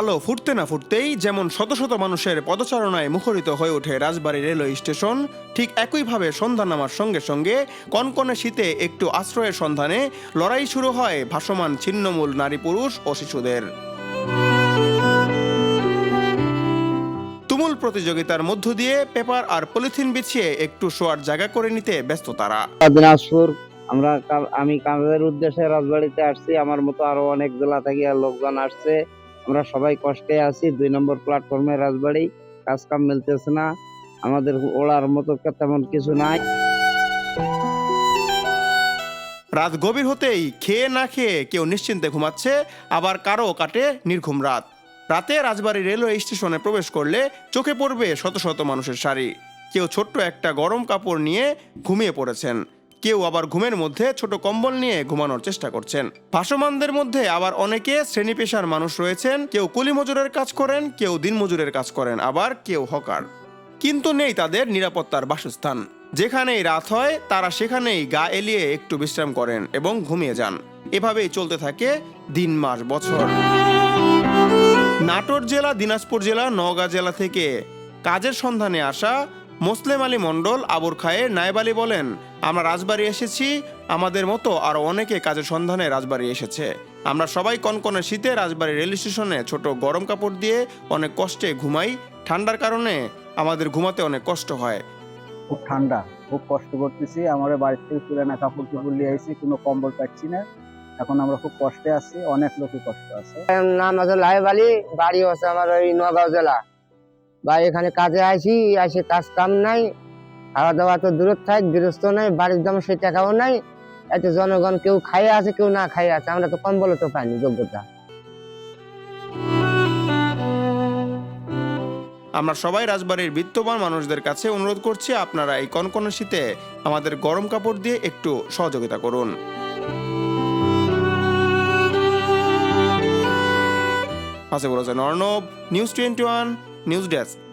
আলো ফুটতে না ফুটতেই যেমন শত শত মানুষের পদচারণায় মুখরিত হয়ে ওঠে রাজবাড়ী রেলওয়ে স্টেশন, ঠিক একইভাবে সন্ধ্যা নামার সঙ্গে সঙ্গে কনকনে শীতে একটু আশ্রয়ের সন্ধানে লড়াই শুরু হয় ভাসমান ছিন্নমূল নারী পুরুষ ও শিশুদের। তুমুল প্রতিযোগিতার মধ্য দিয়ে পেপার আর পলিথিন বিছিয়ে একটু শোয়ার জায়গা করে নিতে ব্যস্ত তারা। দিনাজপুর আমরা আমি কাজের উদ্দেশ্যে রাজবাড়িতে আসছি, আমার মতো আরও অনেক জেলা থেকে লোকজন আসছে। আমরা সবাই কষ্টে আছি, দুই নম্বর প্ল্যাটফর্মে রাজবাড়ি কাজ কাম মিলতেছে না, আমাদের ওড়ার মতো তেমন কিছু নাই। রাত গভীর হতেই খেয়ে না খেয়ে কেউ নিশ্চিন্তে ঘুমাচ্ছে, আবার কারও কাটে নির্ঘুম রাত। রাতে রাজবাড়ী রেলওয়ে স্টেশনে প্রবেশ করলে চোখে পড়বে শত শত মানুষের সারি কেউ ছোট্ট একটা গরম কাপড় নিয়ে ঘুমিয়ে পড়েছেন। কেউ আবার ঘুমের মধ্যে ছোট কম্বল নিয়ে ঘুমানোর চেষ্টা করছেন। ভাসমানদের মধ্যে আবার অনেকে শ্রেণি পেশার মানুষ রয়েছেন, কেউ কুলি মজুরের কাজ করেন, কেউ দিনমজুরের কাজ করেন, আবার কেউ হকার। কিন্তু নেই তাদের নিরাপত্তার বাসস্থান। যেখানেই রাত হয়, তারা সেখানেই গা এলিয়ে একটু বিশ্রাম করেন এবং ঘুমিয়ে যান। এভাবেই চলতে থাকে দিন, মাস, বছর। নাটোর জেলা, দিনাজপুর জেলা, নওগাঁ জেলা থেকে কাজের সন্ধানে আসা মোসলেম আলী মণ্ডল আবুর খায়ে নায়েব আলী বলেন আমরা রাজবাড়ি এসেছি আমাদের মতো আরও অনেকে কাজের সন্ধানে রাজবাড়ি এসেছে। আমরা সবাই কনকনে শীতে রাজবাড়ি রেল স্টেশনে ছোট গরম কাপড় দিয়ে অনেক কষ্টে ঘুমাই। ঠান্ডার কারণে আমাদের ঘুমাতে অনেক কষ্ট হয়। খুব ঠান্ডা খুব কষ্ট করতেছি। আমার বাড়ির থেকে তুলে না কাপড় চোপড় নিয়ে আইছি কোনো কম্বল পাচ্ছি না। এখন আমরা খুব কষ্টে আছি অনেক লোকই কষ্ট আছে। নাম আছে লাইব আলী বাড়ি হচ্ছে আমার ওই নগাঁও জেলা। বা এখানে কাজে আসি আসে কাজ কাম নাই খাওয়া দাওয়া তো দূরত থাক গৃহস্থ নাই, বাড়ির দাম সেই টাকাও নাই, এত জনগণ কেউ খাইয়ে আছে, কেউ না খাইয়ে আছে, আমরা তো কম্বল তো পাইনি যোগ্যতা। আমরা সবাই রাজবাড়ির বিত্তবান মানুষদের কাছে অনুরোধ করছি, আপনারা এই কনকনে শীতে আমাদের গরম কাপড় দিয়ে একটু সহযোগিতা করুন। Asiful Hossain Arnob, news twenty one news desk